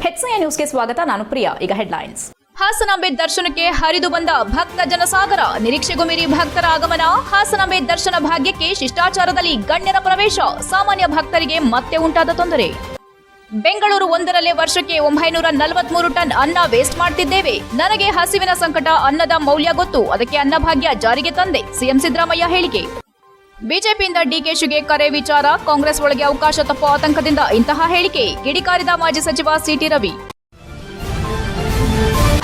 ಹೆಚ್ಸಿಯ ನ್ಯೂಸ್ಗೆ ಸ್ವಾಗತ, ನಾನು ಪ್ರಿಯಾ. ಈಗ ಹೆಡ್ಲೈನ್ಸ್. ಹಾಸನಾಂಬೆ ದರ್ಶನಕ್ಕೆ ಹರಿದು ಬಂದ ಭಕ್ತ ಜನಸಾಗರ. ನಿರೀಕ್ಷೆಗೂ ಮೀರಿ ಭಕ್ತರ ಆಗಮನ. ಹಾಸನಾಂಬೆ ದರ್ಶನ ಭಾಗ್ಯಕ್ಕೆ ಶಿಷ್ಟಾಚಾರದಲ್ಲಿ ಗಣ್ಯರ ಪ್ರವೇಶ. ಸಾಮಾನ್ಯ ಭಕ್ತರಿಗೆ ಮತ್ತೆ ಉಂಟಾದ ತೊಂದರೆ. ಬೆಂಗಳೂರು ಒಂದರಲ್ಲೇ ವರ್ಷಕ್ಕೆ ಒಂಬೈನೂರ ನಲವತ್ಮೂರು ಟನ್ ಅನ್ನ ವೇಸ್ಟ್ ಮಾಡ್ತಿದ್ದೇವೆ. ನನಗೆ ಹಸಿವಿನ ಸಂಕಟ, ಅನ್ನದ ಮೌಲ್ಯ ಗೊತ್ತು. ಅದಕ್ಕೆ ಅನ್ನಭಾಗ್ಯ ಜಾರಿಗೆ ತಂದೆ. ಸಿಎಂ ಸಿದ್ದರಾಮಯ್ಯ ಹೇಳಿಕೆ. ಬಿಜೆಪಿಯಿಂದ ಡಿಕೆಶಿಗೆ ಕರೆ ವಿಚಾರ, ಕಾಂಗ್ರೆಸ್ ಒಳಗೆ ಅವಕಾಶ ತಪ್ಪು ಆತಂಕದಿಂದ ಇಂತಹ ಹೇಳಿಕೆ, ಗಿಡಿಕಾರಿದ ಮಾಜಿ ಸಚಿವ ಸಿಟಿ ರವಿ.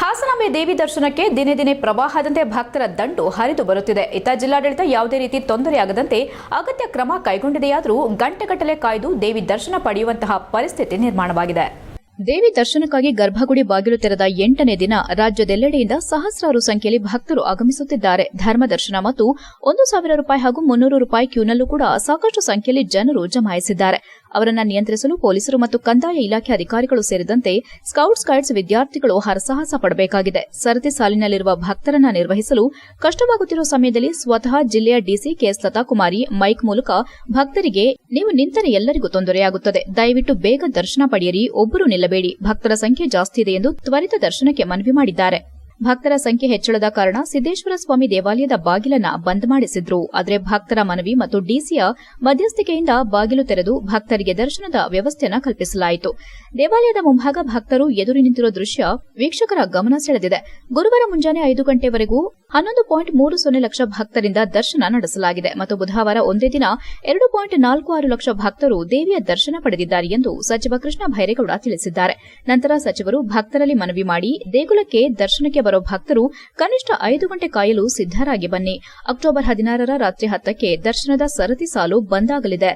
ಹಾಸನಾಂಬೆ ದೇವಿ ದರ್ಶನಕ್ಕೆ ದಿನೇ ದಿನೇ ಪ್ರವಾಹದಂತೆ ಭಕ್ತರ ದಂಡು ಹರಿದು ಬರುತ್ತಿದೆ. ಇತ್ತ ಜಿಲ್ಲಾಡಳಿತ ಯಾವುದೇ ರೀತಿ ತೊಂದರೆಯಾಗದಂತೆ ಅಗತ್ಯ ಕ್ರಮ ಕೈಗೊಂಡಿದೆಯಾದರೂ ಗಂಟೆಗಟ್ಟಲೆ ಕಾಯ್ದು ದೇವಿ ದರ್ಶನ ಪಡೆಯುವಂತಹ ಪರಿಸ್ಥಿತಿ ನಿರ್ಮಾಣವಾಗಿದೆ. ದೇವಿ ದರ್ಶನಕ್ಕಾಗಿ ಗರ್ಭಗುಡಿ ಬಾಗಿಲು ತೆರೆದ ಎಂಟನೇ ದಿನ ರಾಜ್ಯದೆಲ್ಲೆಡೆಯಿಂದ ಸಹಸ್ರಾರು ಸಂಖ್ಯೆಯಲ್ಲಿ ಭಕ್ತರು ಆಗಮಿಸುತ್ತಿದ್ದಾರೆ. ಧರ್ಮ ದರ್ಶನ ಮತ್ತು ಒಂದು ಸಾವಿರ ರೂಪಾಯಿ ಹಾಗೂ ಮುನ್ನೂರು ರೂಪಾಯಿ ಕ್ಯೂನಲ್ಲೂ ಕೂಡ ಸಾಕಷ್ಟು ಸಂಖ್ಯೆಯಲ್ಲಿ ಜನರು ಜಮಾಯಿಸಿದ್ದಾರೆ. ಅವರನ್ನ ನಿಯಂತ್ರಿಸಲು ಪೊಲೀಸರು ಮತ್ತು ಕಂದಾಯ ಇಲಾಖೆ ಅಧಿಕಾರಿಗಳು ಸೇರಿದಂತೆ ಸ್ಕೌಟ್ಸ್ ಗೈಡ್ಸ್ ವಿದ್ಯಾರ್ಥಿಗಳು ಹರಸಾಹಸ ಪಡಬೇಕಾಗಿದೆ. ಸರತಿ ಸಾಲಿನಲ್ಲಿರುವ ಭಕ್ತರನ್ನ ನಿರ್ವಹಿಸಲು ಕಷ್ಟವಾಗುತ್ತಿರುವ ಸಮಯದಲ್ಲಿ ಸ್ವತಃ ಜಿಲ್ಲೆಯ ಡಿಸಿ ಕೆಎಸ್ ಲತಾಕುಮಾರಿ ಮೈಕ್ ಮೂಲಕ ಭಕ್ತರಿಗೆ ನೀವು ನಿಂತರೆ ಎಲ್ಲರಿಗೂ ತೊಂದರೆಯಾಗುತ್ತದೆ. ದಯವಿಟ್ಟು ಬೇಗ ದರ್ಶನ ಪಡೆಯಿರಿ. ಒಬ್ಬರು ನಿಲ್ಲಬೇಡಿ. ಭಕ್ತರ ಸಂಖ್ಯೆ ಜಾಸ್ತಿ ಇದೆ ಎಂದು ತ್ವರಿತ ದರ್ಶನಕ್ಕೆ ಮನವಿ ಮಾಡಿದ್ದಾರೆ. ಭಕ್ತರ ಸಂಖ್ಯೆ ಹೆಚ್ಚಳದ ಕಾರಣ ಸಿದ್ದೇಶ್ವರ ಸ್ವಾಮಿ ದೇವಾಲಯದ ಬಾಗಿಲನ್ನು ಬಂದ್ ಮಾಡಿಸಿದ್ರು. ಆದರೆ ಭಕ್ತರ ಮನವಿ ಮತ್ತು ಡಿಸಿಯ ಮಧ್ಯಸ್ಥಿಕೆಯಿಂದ ಬಾಗಿಲು ತೆರೆದು ಭಕ್ತರಿಗೆ ದರ್ಶನದ ವ್ಯವಸ್ಥೆಯನ್ನು ಕಲ್ಪಿಸಲಾಯಿತು. ದೇವಾಲಯದ ಮುಂಭಾಗ ಭಕ್ತರು ಎದುರು ನಿಂತಿರುವ ದೃಶ್ಯ ವೀಕ್ಷಕರ ಗಮನ ಸೆಳೆದಿದೆ. ಗುರುವಾರ ಮುಂಜಾನೆ ಐದು ಗಂಟೆವರೆಗೂ ಹನ್ನೊಂದು ಪಾಯಿಂಟ್ ಮೂರು ಸೊನ್ನೆ ಲಕ್ಷ ಭಕ್ತರಿಂದ ದರ್ಶನ ನಡೆಸಲಾಗಿದೆ ಮತ್ತು ಬುಧವಾರ ಒಂದೇ ದಿನ ಎರಡು ಪಾಯಿಂಟ್ ನಾಲ್ಕು ಆರು ಲಕ್ಷ ಭಕ್ತರು ದೇವಿಯ ದರ್ಶನ ಪಡೆದಿದ್ದಾರೆ ಎಂದು ಸಚಿವ ಕೃಷ್ಣ ಭೈರೇಗೌಡ ತಿಳಿಸಿದ್ದಾರೆ. ನಂತರ ಸಚಿವರು ಭಕ್ತರಲ್ಲಿ ಮನವಿ ಮಾಡಿ ದೇಗುಲಕ್ಕೆ ದರ್ಶನಕ್ಕೆ ಬರೋ ಭಕ್ತರು ಕನಿಷ್ಠ ಐದು ಗಂಟೆ ಕಾಯಲು ಸಿದ್ದರಾಗಿ ಬನ್ನಿ. ಅಕ್ಟೋಬರ್ ಹದಿನಾರರ ರಾತ್ರಿ ಹತ್ತಕ್ಕೆ ದರ್ಶನದ ಸರತಿ ಸಾಲು ಬಂದಾಗಲಿದೆ.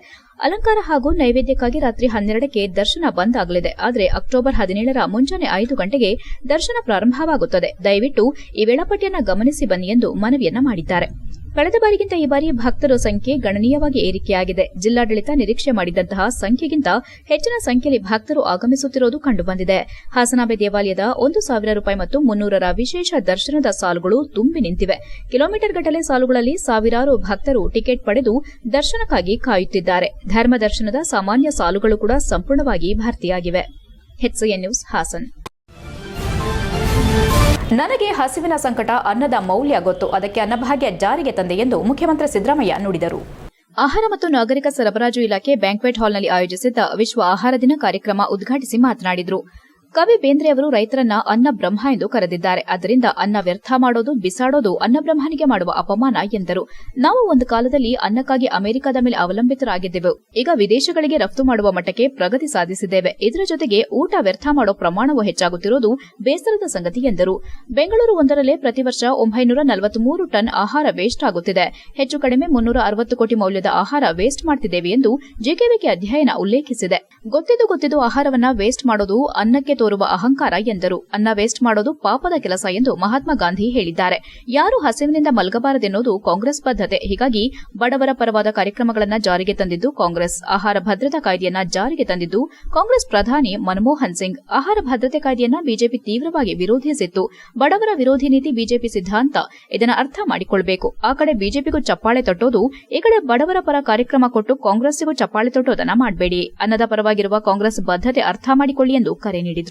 ಅಲಂಕಾರ ಹಾಗೂ ನೈವೇದ್ಯಕ್ಕಾಗಿ ರಾತ್ರಿ ಹನ್ನೆರಡಕ್ಕೆ ದರ್ಶನ ಬಂದ್ ಆಗಲಿದೆ ಆದರೆ ಅಕ್ಟೋಬರ್ ಹದಿನೇಳರ ಮುಂಜಾನೆ ಐದು ಗಂಟೆಗೆ ದರ್ಶನ ಪ್ರಾರಂಭವಾಗುತ್ತದೆ. ದಯವಿಟ್ಟು ಈ ವೇಳಾಪಟ್ಟಿಯನ್ನು ಗಮನಿಸಿ ಬನ್ನಿ ಎಂದು ಮನವಿಯನ್ನ ಮಾಡಿದ್ದಾರೆ. ಕಳೆದ ಬಾರಿಗಿಂತ ಈ ಬಾರಿ ಭಕ್ತರ ಸಂಖ್ಯೆ ಗಣನೀಯವಾಗಿ ಏರಿಕೆಯಾಗಿದೆ. ಜಿಲ್ಲಾಡಳಿತ ನಿರೀಕ್ಷೆ ಮಾಡಿದಂತಹ ಸಂಖ್ಯೆಗಿಂತ ಹೆಚ್ಚಿನ ಸಂಖ್ಯೆಯಲ್ಲಿ ಭಕ್ತರು ಆಗಮಿಸುತ್ತಿರುವುದು ಕಂಡುಬಂದಿದೆ. ಹಾಸನಾಂಬೆ ದೇವಾಲಯದ ಒಂದು ಸಾವಿರ ರೂಪಾಯಿ ಮತ್ತು ಮುನ್ನೂರರ ವಿಶೇಷ ದರ್ಶನದ ಸಾಲುಗಳು ತುಂಬಿ ನಿಂತಿವೆ. ಕಿಲೋಮೀಟರ್ ಗಟ್ಟಲೆ ಸಾಲುಗಳಲ್ಲಿ ಸಾವಿರಾರು ಭಕ್ತರು ಟಿಕೆಟ್ ಪಡೆದು ದರ್ಶನಕ್ಕಾಗಿ ಕಾಯುತ್ತಿದ್ದಾರೆ. ಧರ್ಮ ದರ್ಶನದ ಸಾಮಾನ್ಯ ಸಾಲುಗಳು ಕೂಡ ಸಂಪೂರ್ಣವಾಗಿ ಭರ್ತಿಯಾಗಿವೆ. ನ್ಯೂಸ್ ಹಾಸನ್ ನನಗೆ ಹಸಿವಿನ ಸಂಕಟ, ಅನ್ನದ ಮೌಲ್ಯ ಗೊತ್ತು. ಅದಕ್ಕೆ ಅನ್ನಭಾಗ್ಯ ಜಾರಿಗೆ ತಂದೆ ಎಂದು ಮುಖ್ಯಮಂತ್ರಿ ಸಿದ್ದರಾಮಯ್ಯ ನುಡಿದರು. ಆಹಾರ ಮತ್ತು ನಾಗರಿಕ ಸರಬರಾಜು ಇಲಾಖೆ ಬ್ಯಾಂಕ್ವೆಟ್ ಹಾಲ್ನಲ್ಲಿ ಆಯೋಜಿಸಿದ್ದ ವಿಶ್ವ ಆಹಾರ ದಿನ ಕಾರ್ಯಕ್ರಮ ಉದ್ಘಾಟಿಸಿ ಮಾತನಾಡಿದರು. ಕವಿ ಬೇಂದ್ರೆ ಅವರು ರೈತರನ್ನ ಅನ್ನ ಬ್ರಹ್ಮ ಎಂದು ಕರೆದಿದ್ದಾರೆ. ಅದರಿಂದ ಅನ್ನ ವ್ಯರ್ಥ ಮಾಡೋದು, ಬಿಸಾಡೋದು ಅನ್ನಬ್ರಹ್ಮನಿಗೆ ಮಾಡುವ ಅಪಮಾನ ಎಂದರು. ನಾವು ಒಂದು ಕಾಲದಲ್ಲಿ ಅನ್ನಕ್ಕಾಗಿ ಅಮೆರಿಕದ ಮೇಲೆ ಅವಲಂಬಿತರಾಗಿದ್ದೆವು. ಈಗ ವಿದೇಶಗಳಿಗೆ ರಫ್ತು ಮಾಡುವ ಮಟ್ಟಕ್ಕೆ ಪ್ರಗತಿ ಸಾಧಿಸಿದ್ದೇವೆ. ಇದರ ಜೊತೆಗೆ ಊಟ ವ್ಯರ್ಥ ಮಾಡೋ ಪ್ರಮಾಣವೂ ಹೆಚ್ಚಾಗುತ್ತಿರುವುದು ಬೇಸರದ ಸಂಗತಿ ಎಂದರು. ಬೆಂಗಳೂರು ಒಂದರಲ್ಲೇ ಪ್ರತಿ ವರ್ಷ ಒಂಬೈನೂರ ನಲವತ್ಮೂರು ಟನ್ ಆಹಾರ ವೇಸ್ಟ್ ಆಗುತ್ತಿದೆ. ಹೆಚ್ಚು ಕಡಿಮೆ ಮುನ್ನೂರ ಅರವತ್ತು ಕೋಟಿ ಮೌಲ್ಯದ ಆಹಾರ ವೇಸ್ಟ್ ಮಾಡ್ತಿದ್ದೇವೆ ಎಂದು ಜೆಕೆವಿಕೆ ಅಧ್ಯಯನ ಉಲ್ಲೇಖಿಸಿದೆ. ಗೊತ್ತಿದ್ದು ಗೊತ್ತಿದ್ದು ಆಹಾರವನ್ನ ವೇಸ್ಟ್ ಮಾಡೋದು ಅನ್ನಕ್ಕೆ ತೋರುವ ಅಹಂಕಾರ ಎಂದರು. ಅನ್ನ ವೇಸ್ಟ್ ಮಾಡೋದು ಪಾಪದ ಕೆಲಸ ಎಂದು ಮಹಾತ್ಮ ಗಾಂಧಿ ಹೇಳಿದ್ದಾರೆ. ಯಾರು ಹಸಿವಿನಿಂದ ಮಲಗಬಾರದೆನ್ನುವುದು ಕಾಂಗ್ರೆಸ್ ಬದ್ಧತೆ. ಹೀಗಾಗಿ ಬಡವರ ಪರವಾದ ಕಾರ್ಯಕ್ರಮಗಳನ್ನು ಜಾರಿಗೆ ತಂದಿದ್ದು ಕಾಂಗ್ರೆಸ್. ಆಹಾರ ಭದ್ರತಾ ಕಾಯ್ದೆಯನ್ನ ಜಾರಿಗೆ ತಂದಿದ್ದು ಕಾಂಗ್ರೆಸ್ ಪ್ರಧಾನಿ ಮನಮೋಹನ್ ಸಿಂಗ್. ಆಹಾರ ಭದ್ರತೆ ಕಾಯ್ದೆಯನ್ನ ಬಿಜೆಪಿ ತೀವ್ರವಾಗಿ ವಿರೋಧಿಸಿತ್ತು. ಬಡವರ ವಿರೋಧಿ ನೀತಿ ಬಿಜೆಪಿ ಸಿದ್ದಾಂತ ಇದನ್ನು ಅರ್ಥ ಮಾಡಿಕೊಳ್ಬೇಕು. ಆ ಕಡೆ ಬಿಜೆಪಿಗೂ ಚಪ್ಪಾಳೆ ತಟ್ಟೋದು, ಈ ಕಡೆ ಬಡವರ ಪರ ಕಾರ್ಯಕ್ರಮ ಕೊಟ್ಟು ಕಾಂಗ್ರೆಸ್ಸಿಗೂ ಚಪ್ಪಾಳೆ ತಟ್ಟೋದನ್ನ ಮಾಡಬೇಡಿ. ಅನ್ನದ ಪರವಾಗಿರುವ ಕಾಂಗ್ರೆಸ್ ಬದ್ಧತೆ ಅರ್ಥ ಮಾಡಿಕೊಳ್ಳಿ ಎಂದು ಕರೆ ನೀಡಿದರು.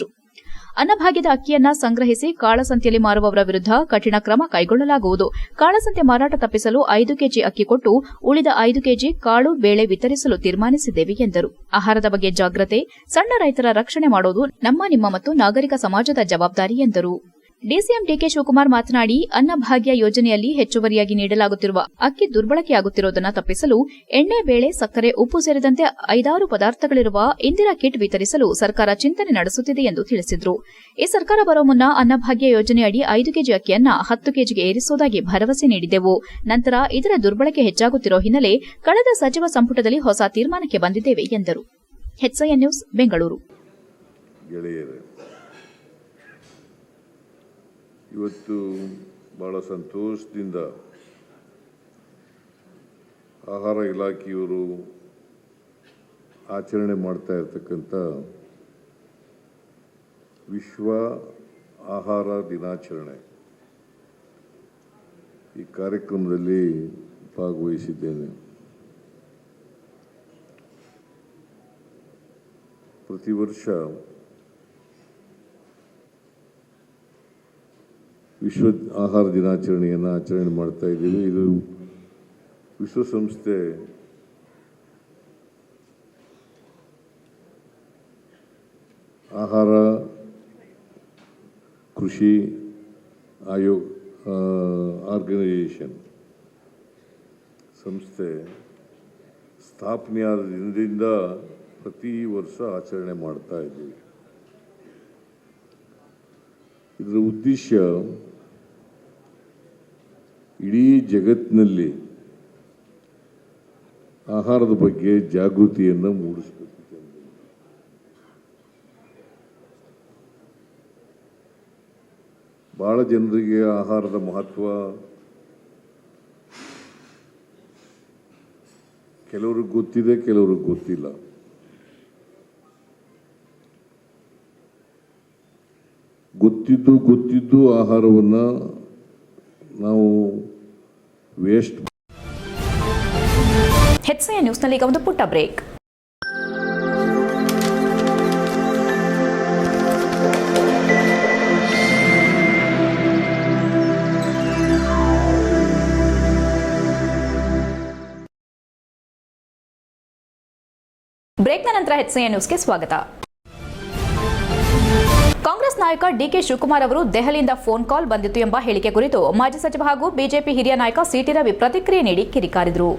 ಅನ್ನಭಾಗ್ಯದ ಅಕ್ಕಿಯನ್ನ ಸಂಗ್ರಹಿಸಿ ಕಾಳಸಂತೆಯಲ್ಲಿ ಮಾರುವವರ ವಿರುದ್ಧ ಕಠಿಣ ಕ್ರಮ ಕೈಗೊಳ್ಳಲಾಗುವುದು. ಕಾಳಸಂತೆ ಮಾರಾಟ ತಪ್ಪಿಸಲು ಐದು ಕೆಜಿ ಅಕ್ಕಿ ಕೊಟ್ಟು ಉಳಿದ ಐದು ಕೆಜಿ ಕಾಳು ಬೇಳೆ ವಿತರಿಸಲು ತೀರ್ಮಾನಿಸಿದ್ದೇವೆ ಎಂದರು. ಆಹಾರದ ಬಗ್ಗೆ ಜಾಗ್ರತೆ, ಸಣ್ಣ ರೈತರ ರಕ್ಷಣೆ ಮಾಡೋದು ನಮ್ಮ, ನಿಮ್ಮ ಮತ್ತು ನಾಗರಿಕ ಸಮಾಜದ ಜವಾಬ್ದಾರಿ ಎಂದರು. ಡಿಸಿಎಂ ಡಿಕೆ ಶಿವಕುಮಾರ್ ಮಾತನಾಡಿ ಅನ್ನಭಾಗ್ಯ ಯೋಜನೆಯಲ್ಲಿ ಹೆಚ್ಚುವರಿಯಾಗಿ ನೀಡಲಾಗುತ್ತಿರುವ ಅಕ್ಕಿ ದುರ್ಬಳಕೆಯಾಗುತ್ತಿರುವುದನ್ನು ತಪ್ಪಿಸಲು ಎಣ್ಣೆ, ಬೇಳೆ, ಸಕ್ಕರೆ, ಉಪ್ಪು ಸೇರಿದಂತೆ ಐದಾರು ಪದಾರ್ಥಗಳಿರುವ ಇಂದಿರಾ ಕಿಟ್ ವಿತರಿಸಲು ಸರ್ಕಾರ ಚಿಂತನೆ ನಡೆಸುತ್ತಿದೆ ಎಂದು ತಿಳಿಸಿದರು. ಈ ಸರ್ಕಾರ ಬರೋ ಮುನ್ನ ಅನ್ನಭಾಗ್ಯ ಯೋಜನೆಯಡಿ ಐದು ಕೆಜಿ ಅಕ್ಕಿಯನ್ನ ಹತ್ತು ಕೆಜಿಗೆ ಏರಿಸುವುದಾಗಿ ಭರವಸೆ ನೀಡಿದ್ದೆವು. ನಂತರ ಇದರ ದುರ್ಬಳಕೆ ಹೆಚ್ಚಾಗುತ್ತಿರುವ ಹಿನ್ನೆಲೆ ಕಳೆದ ಸಚಿವ ಸಂಪುಟದಲ್ಲಿ ಹೊಸ ತೀರ್ಮಾನಕ್ಕೆ ಬಂದಿದ್ದೇವೆ ಎಂದರು. ಬೆಂಗಳೂರು. ಇವತ್ತು ಭಾಳ ಸಂತೋಷದಿಂದ ಆಹಾರ ಇಲಾಖೆಯವರು ಆಚರಣೆ ಮಾಡ್ತಾ ಇರ್ತಕ್ಕಂಥ ವಿಶ್ವ ಆಹಾರ ದಿನಾಚರಣೆ ಈ ಕಾರ್ಯಕ್ರಮದಲ್ಲಿ ಭಾಗವಹಿಸಿದ್ದೇನೆ. ಪ್ರತಿ ವರ್ಷ ವಿಶ್ವ ಆಹಾರ ದಿನಾಚರಣೆಯನ್ನು ಆಚರಣೆ ಮಾಡ್ತಾ ಇದ್ದೀವಿ. ಇದು ವಿಶ್ವಸಂಸ್ಥೆ ಆಹಾರ, ಕೃಷಿ ಆಯೋಗ ಆರ್ಗನೈಸೇಷನ್ ಸಂಸ್ಥೆ ಸ್ಥಾಪನೆಯಾದ ದಿನದಿಂದ ಪ್ರತಿ ವರ್ಷ ಆಚರಣೆ ಮಾಡ್ತಾ ಇದ್ದೀವಿ. ಇದರ ಉದ್ದೇಶ ಇಡೀ ಜಗತ್ತಿನಲ್ಲಿ ಆಹಾರದ ಬಗ್ಗೆ ಜಾಗೃತಿಯನ್ನು ಮೂಡಿಸಬೇಕು ಬಹಳ ಜನರಿಗೆ ಆಹಾರದ ಮಹತ್ವ ಕೆಲವ್ರಿಗೆ ಗೊತ್ತಿದೆ, ಕೆಲವ್ರಿಗೆ ಗೊತ್ತಿಲ್ಲ. ಗೊತ್ತಿದ್ದು ಗೊತ್ತಿದ್ದು ಆಹಾರವನ್ನು ನಾವು ವೇಸ್ಟ್ ಹೆಚ್ಸಿಯ ನ್ಯೂಸ್ನಲ್ಲಿ ಈಗ ಒಂದು ಪುಟ್ಟ ಬ್ರೇಕ್. ಬ್ರೇಕ್ನ ನಂತರ ಹೆಚ್ಸಿಯ ನ್ಯೂಸ್ಗೆ ಸ್ವಾಗತ. ನಾಯಕ ಡಿಕೆ ಶಿವಕುಮಾರ್ ಅವರು ದೆಹಲಿಯಿಂದ ಫೋನ್ ಕಾಲ್ ಬಂದಿತ್ತು ಎಂಬ ಹೇಳಿಕೆ ಕುರಿತು ಮಾಜಿ ಸಚಿವ ಹಾಗೂ ಬಿಜೆಪಿ ಹಿರಿಯ ನಾಯಕ ಸಿಟಿ ರವಿ ಪ್ರತಿಕ್ರಿಯೆ ನೀಡಿ ಕಿರಿಕಾರಿದರು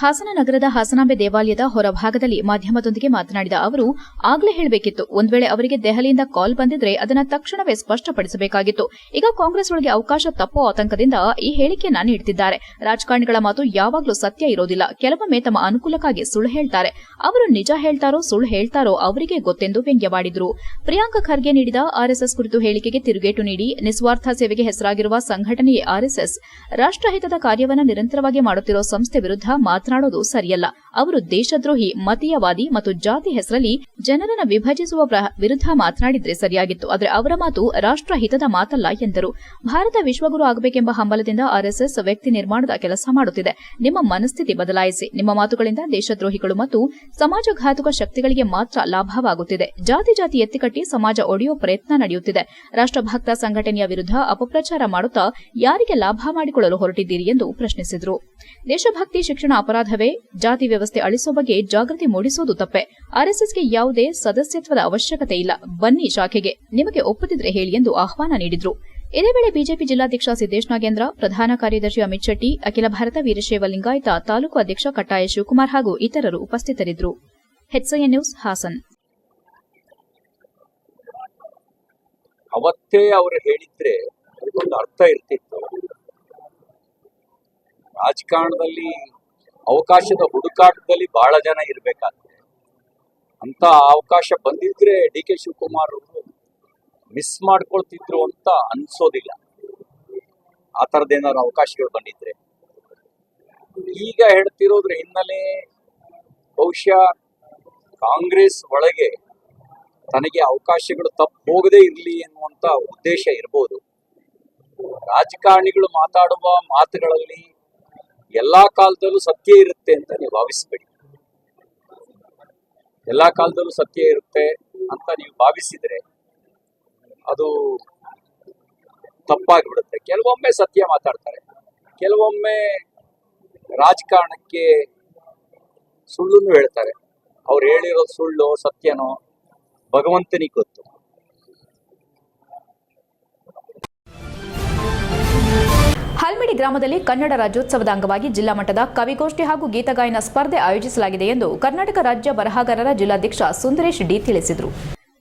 ಹಾಸನ ನಗರದ ಹಾಸನಾಂಬೆ ದೇವಾಲಯದ ಹೊರಭಾಗದಲ್ಲಿ ಮಾಧ್ಯಮದೊಂದಿಗೆ ಮಾತನಾಡಿದ ಅವರು, ಆಗ್ಲೇ ಹೇಳಬೇಕಿತ್ತು. ಒಂದ್ ವೇಳೆ ಅವರಿಗೆ ದೆಹಲಿಯಿಂದ ಕಾಲ್ ಬಂದಿದ್ರೆ ಅದನ್ನ ತಕ್ಷಣವೇ ಸ್ಪಷ್ಟಪಡಿಸಬೇಕಾಗಿತ್ತು. ಈಗ ಕಾಂಗ್ರೆಸ್ ಒಳಗೆ ಅವಕಾಶ ತಪ್ಪೋ ಆತಂಕದಿಂದ ಈ ಹೇಳಿಕೆಯನ್ನ ನೀಡುತ್ತಿದ್ದಾರೆ ರಾಜಕಾರಣಿಗಳ ಮಾತು ಯಾವಾಗಲೂ ಸತ್ಯ ಇರೋದಿಲ್ಲ. ಕೆಲವೊಮ್ಮೆ ತಮ್ಮ ಅನುಕೂಲಕ್ಕಾಗಿ ಸುಳ್ಳು ಹೇಳ್ತಾರೆ. ಅವರು ನಿಜ ಹೇಳ್ತಾರೋ, ಸುಳ್ಳು ಹೇಳ್ತಾರೋ ಅವರಿಗೆ ಗೊತ್ತೆಂದು ವ್ಯಂಗ್ಯವಾಡಿದರು. ಪ್ರಿಯಾಂಕ ಖರ್ಗೆ ನೀಡಿದ ಆರ್ಎಸ್ಎಸ್ ಕುರಿತು ಹೇಳಿಕೆಗೆ ತಿರುಗೇಟು ನೀಡಿ, ನಿಸ್ವಾರ್ಥ ಸೇವೆಗೆ ಹೆಸರಾಗಿರುವ ಸಂಘಟನೆಯೇ ಆರ್ಎಸ್ಎಸ್ ರಾಷ್ಟ್ರಹಿತದ ಕಾರ್ಯವನ್ನ ನಿರಂತರವಾಗಿ ಮಾಡುತ್ತಿರೋ ಸಂಸ್ಥೆ ವಿರುದ್ಧ ಮಾತನಾಡೋದು ಸರಿಯಲ್ಲ. ಅವರು ದೇಶದ್ರೋಹಿ, ಮತೀಯವಾದಿ ಮತ್ತು ಜಾತಿ ಹೆಸರಲ್ಲಿ ಜನರನ್ನು ವಿಭಜಿಸುವ ವಿರುದ್ಧ ಮಾತನಾಡಿದ್ರೆ ಸರಿಯಾಗಿತ್ತು. ಆದರೆ ಅವರ ಮಾತು ರಾಷ್ಟ್ರಹಿತದ ಮಾತಲ್ಲ ಎಂದರು. ಭಾರತ ವಿಶ್ವಗುರು ಆಗಬೇಕೆಂಬ ಹಂಬಲದಿಂದ ಆರ್ಎಸ್ಎಸ್ ವ್ಯಕ್ತಿ ನಿರ್ಮಾಣದ ಕೆಲಸ ಮಾಡುತ್ತಿದೆ. ನಿಮ್ಮ ಮನಸ್ಥಿತಿ ಬದಲಾಯಿಸಿ. ನಿಮ್ಮ ಮಾತುಗಳಿಂದ ದೇಶದ್ರೋಹಿಗಳು ಮತ್ತು ಸಮಾಜಘಾತುಕ ಶಕ್ತಿಗಳಿಗೆ ಮಾತ್ರ ಲಾಭವಾಗುತ್ತಿದೆ. ಜಾತಿ ಜಾತಿ ಎತ್ತಿಕಟ್ಟಿ ಸಮಾಜ ಒಡೆಯುವ ಪ್ರಯತ್ನ ನಡೆಯುತ್ತಿದೆ. ರಾಷ್ಟ್ರಭಕ್ತ ಸಂಘಟನೆಯ ವಿರುದ್ಧ ಅಪಪ್ರಚಾರ ಮಾಡುತ್ತಾ ಯಾರಿಗೆ ಲಾಭ ಮಾಡಿಕೊಳ್ಳಲು ಹೊರಟಿದ್ದೀರಿ ಎಂದು ಪ್ರಶ್ನಿಸಿದರು. ದೇಶಭಕ್ತಿ ಶಿಕ್ಷಣ ಅಪರಾಧವೇ? ಜಾತಿ ವ್ಯವಸ್ಥೆ ಅಳಿಸುವ ಬಗ್ಗೆ ಜಾಗೃತಿ ಮೂಡಿಸುವುದು ತಪ್ಪೆ. ಆರ್ಎಸ್ಎಸ್ಗೆ ಯಾವುದೇ ಸದಸ್ಯತ್ವದ ಅವಶ್ಯಕತೆ ಇಲ್ಲ. ಬನ್ನಿ ಶಾಖೆಗೆ. ನಿಮಗೆ ಒಪ್ಪದಿದ್ರೆ ಹೇಳಿ ಎಂದು ಆಹ್ವಾನ ನೀಡಿದ್ರು. ಇದೇ ವೇಳೆ ಬಿಜೆಪಿ ಜಿಲ್ಲಾಧ್ಯಕ್ಷ ಸಿದ್ದೇಶ್ ನಾಗೇಂದ್ರ, ಪ್ರಧಾನ ಕಾರ್ಯದರ್ಶಿ ಅಮಿತ್ ಶೆಟ್ಟಿ, ಅಖಿಲ ಭಾರತ ವೀರಶೈವ ಲಿಂಗಾಯತ ತಾಲೂಕು ಅಧ್ಯಕ್ಷ ಕಟ್ಟಾಯ ಶಿವಕುಮಾರ್ ಹಾಗೂ ಇತರರು ಉಪಸ್ಥಿತರಿದ್ದರು. ನ್ಯೂಸ್, ಹಾಸನ್. ಅವತ್ತೇ ಅವರು ಹೇಳಿದ್ರೆ ಅದಕ್ಕೊಂದು ಅರ್ಥ ಇರ್ತಿತ್ತು. ರಾಜಕಾರಣದಲ್ಲಿ ಅವಕಾಶದ ಹುಡುಕಾಟದಲ್ಲಿ ಬಹಳ ಜನ ಇರಬೇಕಾಗ್ತದೆ. ಅಂತ ಅವಕಾಶ ಬಂದಿದ್ರೆ ಡಿ ಕೆ ಶಿವಕುಮಾರ್ ಮಿಸ್ ಮಾಡ್ಕೊಳ್ತಿದ್ರು ಅಂತ ಅನ್ಸೋದಿಲ್ಲ. ಆ ಥರದ್ದೇನಾದ್ರು ಅವಕಾಶಗಳು ಬಂದಿದ್ರೆ. ಈಗ ಹೇಳ್ತಿರೋದ್ರ ಹಿನ್ನೆಲೆ ಬಹುಶಃ ಕಾಂಗ್ರೆಸ್ ಒಳಗೆ ತನಗೆ ಅವಕಾಶಗಳು ತಪ್ಪು ಹೋಗದೇ ಇರಲಿ ಎನ್ನುವಂತ ಉದ್ದೇಶ ಇರ್ಬೋದು. ರಾಜಕಾರಣಿಗಳು ಮಾತಾಡುವ ಮಾತುಗಳಲ್ಲಿ ಎಲ್ಲಾ ಕಾಲದಲ್ಲೂ ಸತ್ಯ ಇರುತ್ತೆ ಅಂತ ನೀವು ಭಾವಿಸ್ಬೇಡಿ. ಎಲ್ಲಾ ಕಾಲದಲ್ಲೂ ಸತ್ಯ ಇರುತ್ತೆ ಅಂತ ನೀವು ಭಾವಿಸಿದ್ರೆ ಅದು ತಪ್ಪಾಗ್ಬಿಡುತ್ತೆ. ಕೆಲವೊಮ್ಮೆ ಸತ್ಯ ಮಾತಾಡ್ತಾರೆ. ಕೆಲವೊಮ್ಮೆ ರಾಜಕಾರಣಕ್ಕೆ ಸುಳ್ಳುನು ಹೇಳ್ತಾರೆ. ಅವ್ರು ಹೇಳಿರೋ ಸುಳ್ಳು, ಸತ್ಯನೋ ಭಗವಂತನಿಗೆ ಗೊತ್ತು. ಹಲ್ಮಿಡಿ ಗ್ರಾಮದಲ್ಲಿ ಕನ್ನಡ ರಾಜ್ಯೋತ್ಸವದ ಅಂಗವಾಗಿ ಜಿಲ್ಲಾ ಮಟ್ಟದ ಕವಿಗೋಷ್ಠಿ ಹಾಗೂ ಗೀತಗಾಯನ ಸ್ಪರ್ಧೆ ಆಯೋಜಿಸಲಾಗಿದೆ ಎಂದು ಕರ್ನಾಟಕ ರಾಜ್ಯ ಬರಹಗಾರರ ಜಿಲ್ಲಾಧ್ಯಕ್ಷ ಸುಂದರೇಶ್ ಡಿ ತಿಳಿಸಿದರು.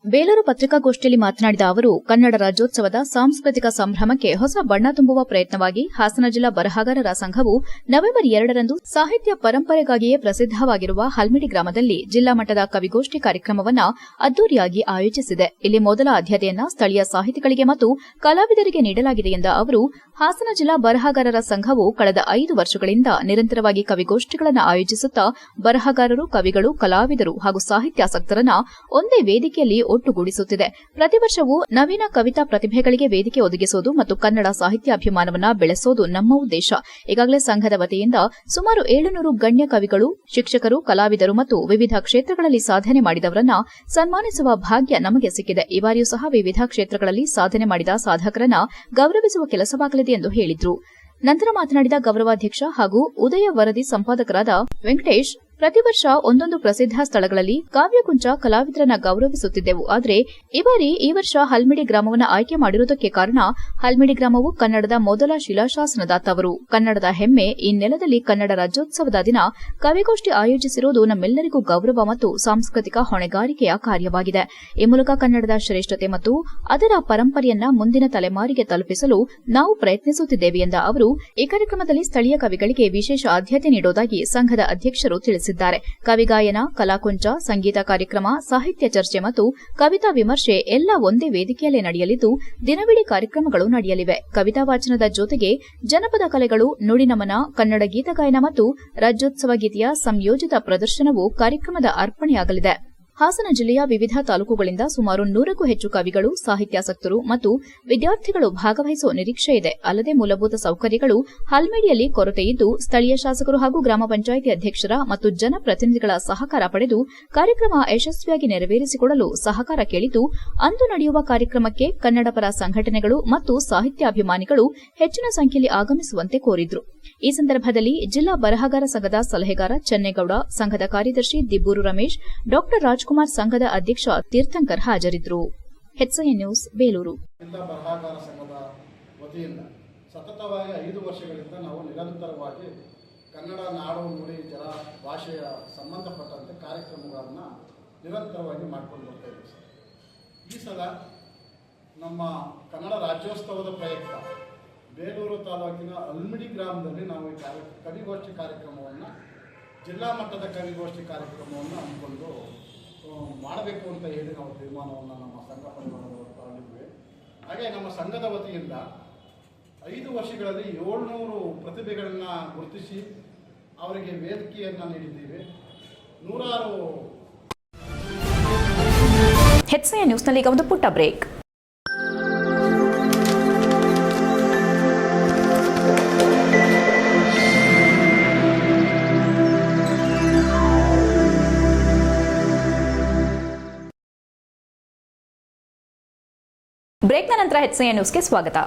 ಬೇಲೂರು ಪತ್ರಿಕಾಗೋಷ್ಠಿಯಲ್ಲಿ ಮಾತನಾಡಿದ ಅವರು, ಕನ್ನಡ ರಾಜ್ಯೋತ್ಸವದ ಸಾಂಸ್ಕೃತಿಕ ಸಂಭ್ರಮಕ್ಕೆ ಹೊಸ ಬಣ್ಣ ತುಂಬುವ ಪ್ರಯತ್ನವಾಗಿ ಹಾಸನ ಜಿಲ್ಲಾ ಬರಹಗಾರರ ಸಂಘವು ನವೆಂಬರ್ ಎರಡರಂದು ಸಾಹಿತ್ಯ ಪರಂಪರೆಗಾಗಿಯೇ ಪ್ರಸಿದ್ದವಾಗಿರುವ ಹಲ್ಮಿಡಿ ಗ್ರಾಮದಲ್ಲಿ ಜಿಲ್ಲಾ ಮಟ್ಟದ ಕವಿಗೋಷ್ಠಿ ಕಾರ್ಯಕ್ರಮವನ್ನ ಅದ್ದೂರಿಯಾಗಿ ಆಯೋಜಿಸಿದೆ. ಇಲ್ಲಿ ಮೊದಲ ಆದ್ಯತೆಯನ್ನು ಸ್ಥಳೀಯ ಸಾಹಿತಿಗಳಿಗೆ ಮತ್ತು ಕಲಾವಿದರಿಗೆ ನೀಡಲಾಗಿದೆ ಎಂದ ಅವರು, ಹಾಸನ ಜಿಲ್ಲಾ ಬರಹಗಾರರ ಸಂಘವು ಕಳೆದ ಐದು ವರ್ಷಗಳಿಂದ ನಿರಂತರವಾಗಿ ಕವಿಗೋಷ್ಠಿಗಳನ್ನು ಆಯೋಜಿಸುತ್ತಾ ಬರಹಗಾರರು, ಕವಿಗಳು, ಕಲಾವಿದರು ಹಾಗೂ ಸಾಹಿತ್ಯಾಸಕ್ತರನ್ನ ಒಂದೇ ವೇದಿಕೆಯಲ್ಲಿ ಒಟ್ಟುಗೂಡಿಸುತ್ತಿದೆ. ಪ್ರತಿ ವರ್ಷವೂ ನವೀನ ಕವಿತಾ ಪ್ರತಿಭೆಗಳಿಗೆ ವೇದಿಕೆ ಒದಗಿಸುವುದು ಮತ್ತು ಕನ್ನಡ ಸಾಹಿತ್ಯಾಭಿಮಾನವನ್ನು ಬೆಳೆಸೋದು ನಮ್ಮ ಉದ್ದೇಶ. ಈಗಾಗಲೇ ಸಂಘದ ವತಿಯಿಂದ ಸುಮಾರು ಏಳುನೂರು ಗಣ್ಯ ಕವಿಗಳು, ಶಿಕ್ಷಕರು, ಕಲಾವಿದರು ಮತ್ತು ವಿವಿಧ ಕ್ಷೇತ್ರಗಳಲ್ಲಿ ಸಾಧನೆ ಮಾಡಿದವರನ್ನ ಸನ್ಮಾನಿಸುವ ಭಾಗ್ಯ ನಮಗೆ ಸಿಕ್ಕಿದೆ. ಈ ಬಾರಿಯೂ ಸಹ ವಿವಿಧ ಕ್ಷೇತ್ರಗಳಲ್ಲಿ ಸಾಧನೆ ಮಾಡಿದ ಸಾಧಕರನ್ನ ಗೌರವಿಸುವ ಕೆಲಸವಾಗಲಿದೆ ಎಂದು ಹೇಳಿದರು. ನಂತರ ಮಾತನಾಡಿದ ಗೌರವಾಧ್ಯಕ್ಷ ಹಾಗೂ ಉದಯ ವರದಿ ಸಂಪಾದಕರಾದ ವೆಂಕಟೇಶ್ ಪ್ರತಿ ವರ್ಷ ಒಂದೊಂದು ಪ್ರಸಿದ್ಧ ಸ್ಥಳಗಳಲ್ಲಿ ಕಾವ್ಯಕುಂಚ ಕಲಾವಿದರನ್ನ ಗೌರವಿಸುತ್ತಿದ್ದೆವು. ಆದರೆ ಈ ಬಾರಿ ಈ ವರ್ಷ ಹಲ್ಮಿಡಿ ಗ್ರಾಮವನ್ನು ಆಯ್ಕೆ ಮಾಡಿರುವುದಕ್ಕೆ ಕಾರಣ ಹಲ್ಮಿಡಿ ಗ್ರಾಮವು ಕನ್ನಡದ ಮೊದಲ ಶಿಲಾಶಾಸನದ ತವರು. ಕನ್ನಡದ ಹೆಮ್ಮೆ ಈ ನೆಲದಲ್ಲಿ ಕನ್ನಡ ರಾಜ್ಯೋತ್ಸವದ ದಿನ ಕವಿಗೋಷ್ಠಿ ಆಯೋಜಿಸಿರುವುದು ನಮ್ಮೆಲ್ಲರಿಗೂ ಗೌರವ ಮತ್ತು ಸಾಂಸ್ಕೃತಿಕ ಹೊಣೆಗಾರಿಕೆಯ ಕಾರ್ಯವಾಗಿದೆ. ಈ ಮೂಲಕ ಕನ್ನಡದ ಶ್ರೇಷ್ಠತೆ ಮತ್ತು ಅದರ ಪರಂಪರೆಯನ್ನ ಮುಂದಿನ ತಲೆಮಾರಿಗೆ ತಲುಪಿಸಲು ನಾವು ಪ್ರಯತ್ನಿಸುತ್ತಿದ್ದೇವೆ ಎಂದ ಅವರು, ಈ ಕಾರ್ಯಕ್ರಮದಲ್ಲಿ ಸ್ಥಳೀಯ ಕವಿಗಳಿಗೆ ವಿಶೇಷ ಆದ್ಯತೆ ನೀಡುವುದಾಗಿ ಸಂಘದ ಅಧ್ಯಕ್ಷರು ತಿಳಿಸಿದ್ದಾರೆ ಕವಿಗಾಯನ ಕಲಾಕುಂಚ, ಸಂಗೀತ ಕಾರ್ಯಕ್ರಮ, ಸಾಹಿತ್ಯ ಚರ್ಚೆ ಮತ್ತು ಕವಿತಾ ವಿಮರ್ಶೆ ಎಲ್ಲ ಒಂದೇ ವೇದಿಕೆಯಲ್ಲೇ ನಡೆಯಲಿದ್ದು, ದಿನವಿಡೀ ಕಾರ್ಯಕ್ರಮಗಳು ನಡೆಯಲಿವೆ. ಕವಿತಾ ವಾಚನದ ಜೊತೆಗೆ ಜನಪದ ಕಲೆಗಳು ನುಡಿನಮನ ಕನ್ನಡ ಗೀತಗಾಯನ ಮತ್ತು ರಾಜ್ಯೋತ್ಸವ ಗೀತೆಯ ಸಂಯೋಜಿತ ಪ್ರದರ್ಶನವು ಕಾರ್ಯಕ್ರಮದ ಅರ್ಪಣೆಯಾಗಲಿದೆ. ಹಾಸನ ಜಿಲ್ಲೆಯ ವಿವಿಧ ತಾಲೂಕುಗಳಿಂದ ಸುಮಾರು ನೂರಕ್ಕೂ ಹೆಚ್ಚು ಕವಿಗಳು, ಸಾಹಿತ್ಯಾಸಕ್ತರು ಮತ್ತು ವಿದ್ಯಾರ್ಥಿಗಳು ಭಾಗವಹಿಸುವ ನಿರೀಕ್ಷೆ ಇದೆ. ಅಲ್ಲದೆ ಮೂಲಭೂತ ಸೌಕರ್ಯಗಳು ಹಲ್ಮೇಡಿಯಲ್ಲಿ ಕೊರತೆಯಿದ್ದು, ಸ್ಥಳೀಯ ಶಾಸಕರು ಹಾಗೂ ಗ್ರಾಮ ಪಂಚಾಯಿತಿ ಅಧ್ಯಕ್ಷರ ಮತ್ತು ಜನಪ್ರತಿನಿಧಿಗಳ ಸಹಕಾರ ಪಡೆದು ಕಾರ್ಯಕ್ರಮ ಯಶಸ್ವಿಯಾಗಿ ನೆರವೇರಿಸಿಕೊಡಲು ಸಹಕಾರ ಕೇಳಿದ್ದು, ಅಂದು ನಡೆಯುವ ಕಾರ್ಯಕ್ರಮಕ್ಕೆ ಕನ್ನಡಪರ ಸಂಘಟನೆಗಳು ಮತ್ತು ಸಾಹಿತ್ಯಾಭಿಮಾನಿಗಳು ಹೆಚ್ಚಿನ ಸಂಖ್ಯೆಯಲ್ಲಿ ಆಗಮಿಸುವಂತೆ ಕೋರಿದ್ರು. ಈ ಸಂದರ್ಭದಲ್ಲಿ ಜಿಲ್ಲಾ ಬರಹಗಾರ ಸಂಘದ ಸಲಹೆಗಾರ ಚೆನ್ನೇಗೌಡ, ಸಂಘದ ಕಾರ್ಯದರ್ಶಿ ದಿಬ್ಬೂರು ರಮೇಶ್ ಡಾ ರಾಜ್ಕುಮಾರ್ ಸಂಘದ ಅಧ್ಯಕ್ಷ ತೀರ್ಥಂಕರ್ ಹಾಜರಿದ್ದರು. HIN news, Belur. ಬರಹಗಾರ ಸಂಘದ ವತಿಯಿಂದ ಸತತವಾಗಿ ಐದು ವರ್ಷಗಳಿಂದ ನಾವು ನಿರಂತರವಾಗಿ ಕನ್ನಡ, ನಾಡು, ನುಡಿ ಜಲ ಭಾಷೆಯ ಸಂಬಂಧಪಟ್ಟಂತೆ ಕಾರ್ಯಕ್ರಮಗಳನ್ನು ನಿರಂತರವಾಗಿ ಮಾಡ್ಕೊಂಡು ಬರ್ತಾ ಇದ್ದೀವಿ ಸರ್. ಈ ಸಲ ನಮ್ಮ ಕನ್ನಡ ರಾಜ್ಯೋತ್ಸವದ ಪ್ರಯುಕ್ತ ಬೇಲೂರು ತಾಲೂಕಿನ ಅಲ್ಮಿಡಿ ಗ್ರಾಮದಲ್ಲಿ ನಾವು ಈ ಕಾರ್ಯ ಕವಿಗೋಷ್ಠಿ ಕಾರ್ಯಕ್ರಮವನ್ನು ಜಿಲ್ಲಾ ಮಟ್ಟದ ಕವಿಗೋಷ್ಠಿ ಕಾರ್ಯಕ್ರಮವನ್ನು ಹಮ್ಮಿಕೊಂಡು ಮಾಡಬೇಕು ಅಂತ ಹೇಳಿ ನಾವು ತೀರ್ಮಾನವನ್ನು ನಮ್ಮ ಸಂಘ ಪರಿವಾರದವರು ತಗೊಂಡಿದ್ವಿ ಹಾಗೆ ನಮ್ಮ ಸಂಘದ ವತಿಯಿಂದ ಐದು ವರ್ಷಗಳಲ್ಲಿ ಏಳ್ನೂರು ಪ್ರತಿಭೆಗಳನ್ನು ಗುರುತಿಸಿ ಅವರಿಗೆ ವೇದಿಕೆಯನ್ನು ನೀಡಿದ್ದೀವಿ. ನೂರಾರು ಹೆಚ್ಚಿನ ನ್ಯೂಸ್ನಲ್ಲಿ ಈಗ ಒಂದು ಪುಟ್ಟ ಬ್ರೇಕ್ ಬ್ರೇಕ್ನ ನಂತರ ಹೆಚ್ಚಿನ ನ್ಯೂಸ್ಗೆ ಸ್ವಾಗತ.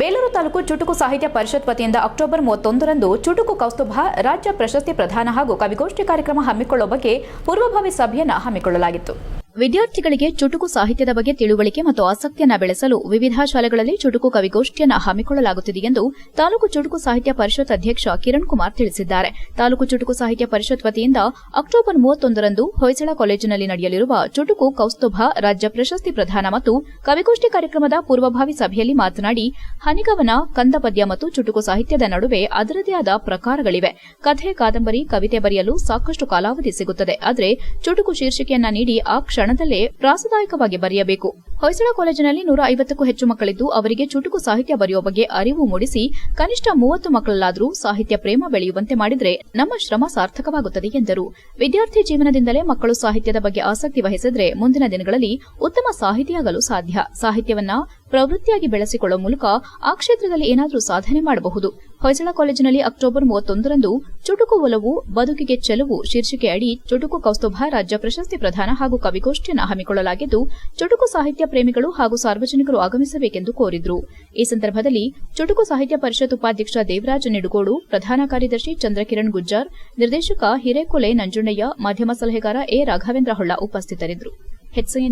ಬೇಲೂರು ತಾಲೂಕು ಚುಟುಕು ಸಾಹಿತ್ಯ ಪರಿಷತ್ ವತಿಯಿಂದ ಅಕ್ಟೋಬರ್ ಮೂವತ್ತೊಂದರಂದು ಚುಟುಕು ಕೌಸ್ತುಭ, ರಾಜ್ಯ ಪ್ರಶಸ್ತಿ ಪ್ರದಾನ ಹಾಗೂ ಕವಿಗೋಷ್ಠಿ ಕಾರ್ಯಕ್ರಮ ಹಮ್ಮಿಕೊಳ್ಳುವ ಬಗ್ಗೆ ಪೂರ್ವಭಾವಿ ಸಭೆಯನ್ನು ಹಮ್ಮಿಕೊಳ್ಳಲಾಗಿತ್ತು. ವಿದ್ಯಾರ್ಥಿಗಳಿಗೆ ಚುಟುಕು ಸಾಹಿತ್ಯದ ಬಗ್ಗೆ ತಿಳುವಳಿಕೆ ಮತ್ತು ಆಸಕ್ತಿಯನ್ನು ಬೆಳೆಸಲು ವಿವಿಧ ಶಾಲೆಗಳಲ್ಲಿ ಚುಟುಕು ಕವಿಗೋಷ್ಠಿಯನ್ನು ಹಮ್ಮಿಕೊಳ್ಳಲಾಗುತ್ತಿದೆ ಎಂದು ತಾಲೂಕು ಚುಟುಕು ಸಾಹಿತ್ಯ ಪರಿಷತ್ ಅಧ್ಯಕ್ಷ ಕಿರಣ್ ಕುಮಾರ್ ತಿಳಿಸಿದ್ದಾರೆ. ತಾಲೂಕು ಚುಟುಕು ಸಾಹಿತ್ಯ ಪರಿಷತ್ ವತಿಯಿಂದ ಅಕ್ಟೋಬರ್ ಮೂವತ್ತೊಂದರಂದು ಹೊಯ್ಸಳ ಕಾಲೇಜಿನಲ್ಲಿ ನಡೆಯಲಿರುವ ಚುಟುಕು ಕೌಸ್ತುಭ, ರಾಜ್ಯ ಪ್ರಶಸ್ತಿ ಪ್ರದಾನ ಮತ್ತು ಕವಿಗೋಷ್ಠಿ ಕಾರ್ಯಕ್ರಮದ ಪೂರ್ವಭಾವಿ ಸಭೆಯಲ್ಲಿ ಮಾತನಾಡಿ, ಹನಿಗವನ, ಕಂದಪದ್ಯ ಮತ್ತು ಚುಟುಕು ಸಾಹಿತ್ಯದ ನಡುವೆ ಅದರದೇ ಆದ ಪ್ರಕಾರಗಳಿವೆ. ಕಥೆ, ಕಾದಂಬರಿ, ಕವಿತೆ ಬರೆಯಲು ಸಾಕಷ್ಟು ಕಾಲಾವಧಿ ಸಿಗುತ್ತದೆ. ಆದರೆ ಚುಟುಕು ಶೀರ್ಷಿಕೆಯನ್ನ ನೀಡಿ ಆ ಕ್ಷಣದಲ್ಲೇ ಪ್ರಾಸದಾಯಕವಾಗಿ ಬರೆಯಬೇಕು. ಹೊಯ್ಸಳ ಕಾಲೇಜಿನಲ್ಲಿ ನೂರ ಐವತ್ತಕ್ಕೂ ಹೆಚ್ಚು ಮಕ್ಕಳಿದ್ದು ಅವರಿಗೆ ಚುಟುಕು ಸಾಹಿತ್ಯ ಬರೆಯುವ ಬಗ್ಗೆ ಅರಿವು ಮೂಡಿಸಿ ಕನಿಷ್ಠ ಮೂವತ್ತು ಮಕ್ಕಳಲ್ಲಾದರೂ ಸಾಹಿತ್ಯ ಪ್ರೇಮ ಬೆಳೆಯುವಂತೆ ಮಾಡಿದರೆ ನಮ್ಮ ಶ್ರಮ ಸಾರ್ಥಕವಾಗುತ್ತದೆ ಎಂದರು. ವಿದ್ಯಾರ್ಥಿ ಜೀವನದಿಂದಲೇ ಮಕ್ಕಳು ಸಾಹಿತ್ಯದ ಬಗ್ಗೆ ಆಸಕ್ತಿ ವಹಿಸಿದರೆ ಮುಂದಿನ ದಿನಗಳಲ್ಲಿ ಉತ್ತಮ ಸಾಹಿತಿಯಾಗಲು ಸಾಧ್ಯ. ಸಾಹಿತ್ಯವನ್ನ ಪ್ರವೃತ್ತಿಯಾಗಿ ಬೆಳೆಸಿಕೊಳ್ಳುವ ಮೂಲಕ ಆ ಕ್ಷೇತ್ರದಲ್ಲಿ ಏನಾದರೂ ಸಾಧನೆ ಮಾಡಬಹುದು. ಹೊಯ್ಸಳ ಕಾಲೇಜಿನಲ್ಲಿ ಅಕ್ಟೋಬರ್ ಮೂವತ್ತೊಂದರಂದು ಚುಟುಕು ಒಲವು, ಬದುಕಿಗೆ ಚೆಲುವು ಶೀರ್ಷಿಕೆ ಅಡಿ ಚುಟುಕು ಕೌಸ್ತುಭ ರಾಜ್ಯ ಪ್ರಶಸ್ತಿ ಪ್ರದಾನ ಹಾಗೂ ಕವಿಗೋಷ್ಠಿಯನ್ನು ಹಮ್ಮಿಕೊಳ್ಳಲಾಗಿದ್ದು, ಚುಟುಕು ಸಾಹಿತ್ಯ ಪ್ರೇಮಿಗಳು ಹಾಗೂ ಸಾರ್ವಜನಿಕರು ಆಗಮಿಸಬೇಕೆಂದು ಕೋರಿದರು. ಈ ಸಂದರ್ಭದಲ್ಲಿ ಚುಟುಕು ಸಾಹಿತ್ಯ ಪರಿಷತ್ ಉಪಾಧ್ಯಕ್ಷ ದೇವರಾಜ ನಿಡುಗೋಡು, ಪ್ರಧಾನ ಕಾರ್ಯದರ್ಶಿ ಚಂದ್ರಕಿರಣ್ ಗುಜ್ಜಾರ್, ನಿರ್ದೇಶಕ ಹಿರೇಕೊಲೆ ನಂಜುಂಡಯ್ಯ ಮಾಧ್ಯಮ ಸಲಹೆಗಾರ ಎ ರಾಘವೇಂದ್ರ ಹೊಳ್ಳ ಉಪಸ್ಥಿತರಿದ್ದರು.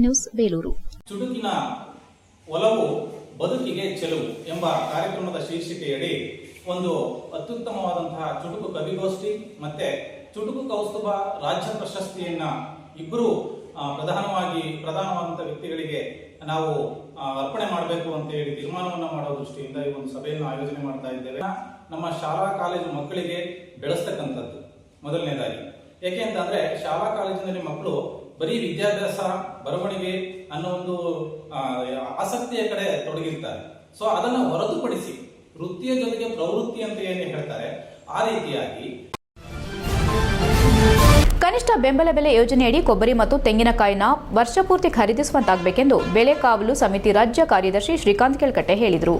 ನ್ಯೂಸ್, ಬೇಲೂರು. ಒಲವು ಬದುಕಿಗೆ ಚೆಲುವು ಎಂಬ ಕಾರ್ಯಕ್ರಮದ ಶೀರ್ಷಿಕೆಯಡಿ ಒಂದು ಅತ್ಯುತ್ತಮವಾದಂತಹ ಚುಟುಕು ಕವಿಗೋಷ್ಠಿ ಮತ್ತೆ ಚುಟುಕು ಕೌಸ್ತುಭ ರಾಜ್ಯ ಪ್ರಶಸ್ತಿಯನ್ನ ಇಬ್ಬರು ಪ್ರಧಾನವಾಗಿ ಪ್ರಧಾನವಾದಂತಹ ವ್ಯಕ್ತಿಗಳಿಗೆ ನಾವು ಅರ್ಪಣೆ ಮಾಡಬೇಕು ಅಂತ ಹೇಳಿ ತೀರ್ಮಾನವನ್ನ ಮಾಡೋ ದೃಷ್ಟಿಯಿಂದ ಈ ಒಂದು ಸಭೆಯನ್ನು ಆಯೋಜನೆ ಮಾಡ್ತಾ ಇದ್ದೇವೆ. ನಮ್ಮ ಶಾಲಾ ಕಾಲೇಜು ಮಕ್ಕಳಿಗೆ ಬೆಳೆಸ್ತಕ್ಕಂಥದ್ದು. ಮೊದಲನೇದಾಗಿ. ಯಾಕೆ ಅಂತಂದ್ರೆ ಶಾಲಾ ಕಾಲೇಜಿನಲ್ಲಿ ಮಕ್ಕಳು ಬರೀ ವಿದ್ಯಾಭ್ಯಾಸ, ಬರವಣಿಗೆ ಅನ್ನೋ ಒಂದು ಆಸಕ್ತಿಯ ಕಡೆ ತೊಡಗಿರ್ತಾರೆ. ಸೊ ಅದನ್ನ ಹೊರತುಪಡಿಸಿ ವೃತ್ತಿಯ ಜೊತೆಗೆ ಪ್ರವೃತ್ತಿ ಅಂತ ಏನು ಹೇಳ್ತಾರೆ, ಆ ರೀತಿಯಾಗಿ ಕನಿಷ್ಠ ಬೆಂಬಲ ಬೆಲೆ ಯೋಜನೆಯಡಿ ಕೊಬ್ಬರಿ ಮತ್ತು ತೆಂಗಿನಕಾಯಿನ ವರ್ಷಪೂರ್ತಿ ಖರೀದಿಸುವಂತಾಗಬೇಕೆಂದು ಬೆಳೆ ಕಾವಲು ಸಮಿತಿ ರಾಜ್ಯ ಕಾರ್ಯದರ್ಶಿ ಶ್ರೀಕಾಂತ್ ಕೆಳ್ಕಟ್ಟೆ ಹೇಳಿದರು.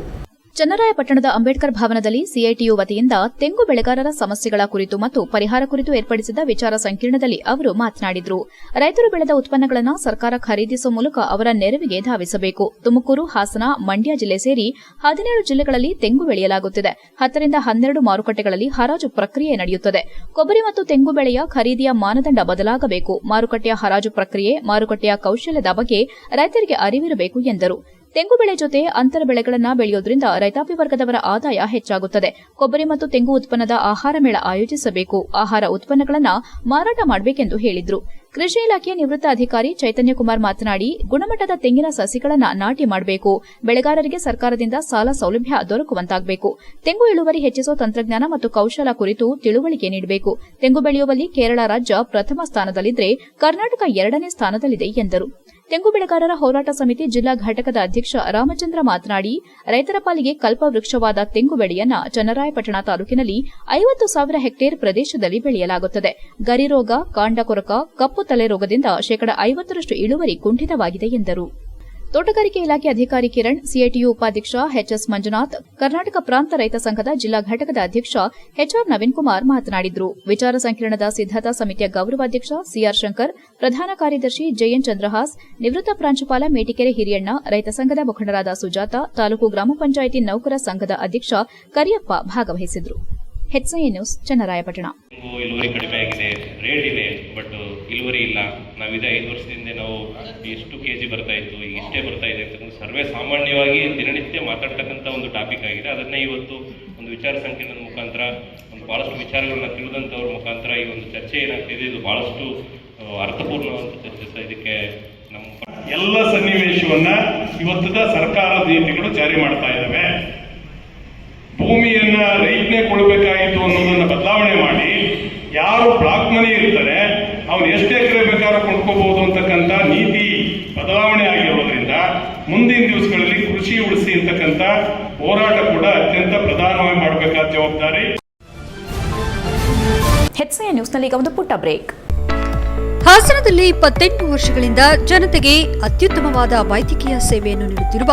ಚನ್ನರಾಯಪಟ್ಟಣದ ಅಂಬೇಡ್ಕರ್ ಭವನದಲ್ಲಿ ಸಿಐಟಿಯು ವತಿಯಿಂದ ತೆಂಗು ಬೆಳೆಗಾರರ ಸಮಸ್ಯೆಗಳ ಕುರಿತು ಮತ್ತು ಪರಿಹಾರ ಕುರಿತು ಏರ್ಪಡಿಸಿದ ವಿಚಾರ ಸಂಕಿರಣದಲ್ಲಿ ಅವರು ಮಾತನಾಡಿದರು. ರೈತರು ಬೆಳೆದ ಉತ್ಪನ್ನಗಳನ್ನು ಸರ್ಕಾರ ಖರೀದಿಸುವ ಮೂಲಕ ಅವರ ನೆರವಿಗೆ ಧಾವಿಸಬೇಕು. ತುಮಕೂರು, ಹಾಸನ, ಮಂಡ್ಯ ಜಿಲ್ಲೆ ಸೇರಿ ಹದಿನೇಳು ಜಿಲ್ಲೆಗಳಲ್ಲಿ ತೆಂಗು ಬೆಳೆಯಲಾಗುತ್ತಿದೆ. ಹತ್ತರಿಂದ ಹನ್ನೆರಡು ಮಾರುಕಟ್ಟೆಗಳಲ್ಲಿ ಹರಾಜು ಪ್ರಕ್ರಿಯೆ ನಡೆಯುತ್ತದೆ. ಕೊಬ್ಬರಿ ಮತ್ತು ತೆಂಗು ಬೆಳೆಯ ಖರೀದಿಯ ಮಾನದಂಡ ಬದಲಾಗಬೇಕು. ಮಾರುಕಟ್ಟೆಯ ಹರಾಜು ಪ್ರಕ್ರಿಯೆ, ಮಾರುಕಟ್ಟೆಯ ಕೌಶಲ್ಯದ ಬಗ್ಗೆ ರೈತರಿಗೆ ಅರಿವಿರಬೇಕು ಎಂದರು. ತೆಂಗು ಬೆಳೆ ಜೊತೆ ಅಂತರ ಬೆಳೆಗಳನ್ನು ಬೆಳೆಯೋದ್ರಿಂದ ರೈತಾಪಿ ವರ್ಗದವರ ಆದಾಯ ಹೆಚ್ಚಾಗುತ್ತದೆ. ಕೊಬ್ಬರಿ ಮತ್ತು ತೆಂಗು ಉತ್ಪನ್ನದ ಆಹಾರ ಮೇಳ ಆಯೋಜಿಸಬೇಕು. ಆಹಾರ ಉತ್ಪನ್ನಗಳನ್ನು ಮಾರಾಟ ಮಾಡಬೇಕೆಂದು ಹೇಳಿದರು. ಕೃಷಿ ಇಲಾಖೆಯ ನಿವೃತ್ತ ಅಧಿಕಾರಿ ಚೈತನ್ಯ ಕುಮಾರ್ ಮಾತನಾಡಿ, ಗುಣಮಟ್ಟದ ತೆಂಗಿನ ಸಸಿಗಳನ್ನು ನಾಟಿ ಮಾಡಬೇಕು. ಬೆಳೆಗಾರರಿಗೆ ಸರ್ಕಾರದಿಂದ ಸಾಲ ಸೌಲಭ್ಯ ದೊರಕುವಂತಾಗಬೇಕು. ತೆಂಗು ಇಳುವರಿ ಹೆಚ್ಚಿಸುವ ತಂತ್ರಜ್ಞಾನ ಮತ್ತು ಕೌಶಲ ಕುರಿತು ತಿಳುವಳಿಕೆ ನೀಡಬೇಕು. ತೆಂಗು ಬೆಳೆಯುವಲ್ಲಿ ಕೇರಳ ರಾಜ್ಯ ಪ್ರಥಮ ಸ್ಥಾನದಲ್ಲಿದ್ದರೆ ಕರ್ನಾಟಕ ಎರಡನೇ ಸ್ಥಾನದಲ್ಲಿದೆ ಎಂದರು. ತೆಂಗು ಬೆಳೆಗಾರರ ಹೋರಾಟ ಸಮಿತಿ ಜಿಲ್ಲಾ ಘಟಕದ ಅಧ್ಯಕ್ಷ ರಾಮಚಂದ್ರ ಮಾತನಾಡಿ, ರೈತರ ಪಾಲಿಗೆ ಕಲ್ಪವೃಕ್ಷವಾದ ತೆಂಗು ಬೆಳೆಯನ್ನ ಚನ್ನರಾಯಪಟ್ಟಣ ತಾಲೂಕಿನಲ್ಲಿ ಐವತ್ತು ಸಾವಿರ ಹೆಕ್ಟೇರ್ ಪ್ರದೇಶದಲ್ಲಿ ಬೆಳೆಯಲಾಗುತ್ತದೆ. ಗರಿರೋಗ ಕಾಂಡ ಕೊರಕ ಕಪ್ಪು ತಲೆ ರೋಗದಿಂದ ಶೇಕಡ ಐವತ್ತರಷ್ಟು ಇಳುವರಿ ಕುಂಠಿತವಾಗಿದೆ ಎಂದರು. ತೋಟಗಾರಿಕೆ ಇಲಾಖೆ ಅಧಿಕಾರಿ ಕಿರಣ್, ಸಿಐಟಿಯು ಉಪಾಧ್ಯಕ್ಷ ಎಚ್ಎಸ್ ಮಂಜುನಾಥ್, ಕರ್ನಾಟಕ ಪ್ರಾಂತ ರೈತ ಸಂಘದ ಜಿಲ್ಲಾ ಘಟಕದ ಅಧ್ಯಕ್ಷ ಎಚ್ಆರ್ ನವೀನ್ ಕುಮಾರ್ ಮಾತನಾಡಿದರು. ವಿಚಾರ ಸಂಕಿರಣದ ಸಿದ್ದತಾ ಸಮಿತಿಯ ಗೌರವಾಧ್ಯಕ್ಷ ಸಿಆರ್ ಶಂಕರ್, ಪ್ರಧಾನ ಕಾರ್ಯದರ್ಶಿ ಜೆಎನ್ ಚಂದ್ರಹಾಸ್, ನಿವೃತ್ತ ಪ್ರಾಂಶುಪಾಲ ಮೇಟಿಕೆರೆ ಹಿರಿಯಣ್ಣ, ರೈತ ಸಂಘದ ಮುಖಂಡರಾದ ಸುಜಾತ, ತಾಲೂಕು ಗ್ರಾಮ ಪಂಚಾಯಿತಿ ನೌಕರ ಸಂಘದ ಅಧ್ಯಕ್ಷ ಕರಿಯಪ್ಪ ಭಾಗವಹಿಸಿದರು. HI news Channarayapatna. ಇಳುವರಿ ಕಡಿಮೆ ಆಗಿದೆ ರೇಟ್ ಇದೆ ಬಟ್ ಇಳುವರಿ ಇಲ್ಲ. ನಾವಿದೆ ಐದು ವರ್ಷದಿಂದ ನಾವು ಎಷ್ಟು ಕೆ ಜಿ ಬರ್ತಾ ಇತ್ತು ಈಗ ಇಷ್ಟೇ ಬರ್ತಾ ಇದೆ ಅಂತ ಸರ್ವೇ ಸಾಮಾನ್ಯವಾಗಿ ದಿನನಿತ್ಯ ಮಾತಾಡ್ತಕ್ಕಂಥ ಒಂದು ಟಾಪಿಕ್ ಆಗಿದೆ. ಅದನ್ನೇ ಇವತ್ತು ಒಂದು ವಿಚಾರ ಸಂಕಿರಣದ ಮುಖಾಂತರ ಒಂದು ಭಾಳಷ್ಟು ವಿಚಾರಗಳನ್ನ ತಿಳಿದಂಥವ್ರ ಮುಖಾಂತರ ಈ ಒಂದು ಚರ್ಚೆ ಏನಾಗ್ತಿದೆ ಇದು ಭಾಳಷ್ಟು ಅರ್ಥಪೂರ್ಣವಂತ ಅರ್ಥಪೂರ್ಣವಾದ ಚರ್ಚೆ ಇದಕ್ಕೆ ನಮ್ಮ ಎಲ್ಲ ಸನ್ನಿವೇಶವನ್ನ ಇವತ್ತದ ಸರ್ಕಾರದ ನೀತಿಗಳು ಜಾರಿ ಮಾಡ್ತಾ ಇದ್ದಾವೆ ಭೂಮಿಯನ್ನ ರೈತನೇ ಕೊಡಬೇಕಾಯಿತು ಅನ್ನೋದನ್ನ ಬದಲಾವಣೆ ಮಾಡಿ ಯಾರು ಬ್ಲಾಕ್ ಮನೆ ಇರ್ತಾರೆ ಅವನು ಎಷ್ಟು ಎಕರೆ ಬೇಕಾದ್ರೂ ಕೊಂಡ್ಕೋಬಹುದು ಅಂತಕ್ಕಂಥ ನೀತಿ ಬದಲಾವಣೆ ಆಗಿರೋದ್ರಿಂದ ಮುಂದಿನ ದಿವಸಗಳಲ್ಲಿ ಕೃಷಿ ಉಳಿಸಿ ಅಂತಕ್ಕಂಥ ಹೋರಾಟ ಕೂಡ ಅತ್ಯಂತ ಪ್ರಧಾನವಾಗಿ ಮಾಡಬೇಕಾದ ಜವಾಬ್ದಾರಿ. ಹೆಚ್ಐ ನ್ಯೂಸ್ನಲ್ಲಿ ಈಗ ಒಂದು ಪುಟ್ಟ ಬ್ರೇಕ್ ಹಾಸನದಲ್ಲಿ ಇಪ್ಪತ್ತೆಂಟು ವರ್ಷಗಳಿಂದ ಜನತೆಗೆ ಅತ್ಯುತ್ತಮವಾದ ವೈದ್ಯಕೀಯ ಸೇವೆಯನ್ನು ನೀಡುತ್ತಿರುವ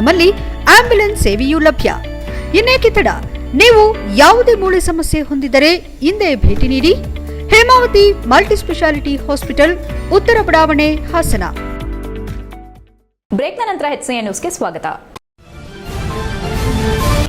ನಮ್ಮಲ್ಲಿ ಆಂಬ್ಯುಲೆನ್ಸ್ ಸೇವೆಯೂ ಲಭ್ಯ. ಇನ್ನೇಕೆ ತಡ? ನೀವು ಯಾವುದೇ ಮೂಳೆ ಸಮಸ್ಯೆ ಹೊಂದಿದರೆ ಹಿಂದೆ ಭೇಟಿ ನೀಡಿ. ಹೇಮಾವತಿ ಮಲ್ಟಿಸ್ಪೆಷಾಲಿಟಿ ಹಾಸ್ಪಿಟಲ್, ಉತ್ತರ ಬಡಾವಣೆ, ಹಾಸನ. ಬ್ರೇಕ್ನ ನಂತರ ಹೆಚ್ಐ ನ್ಯೂಸ್ಗೆ ಸ್ವಾಗತ.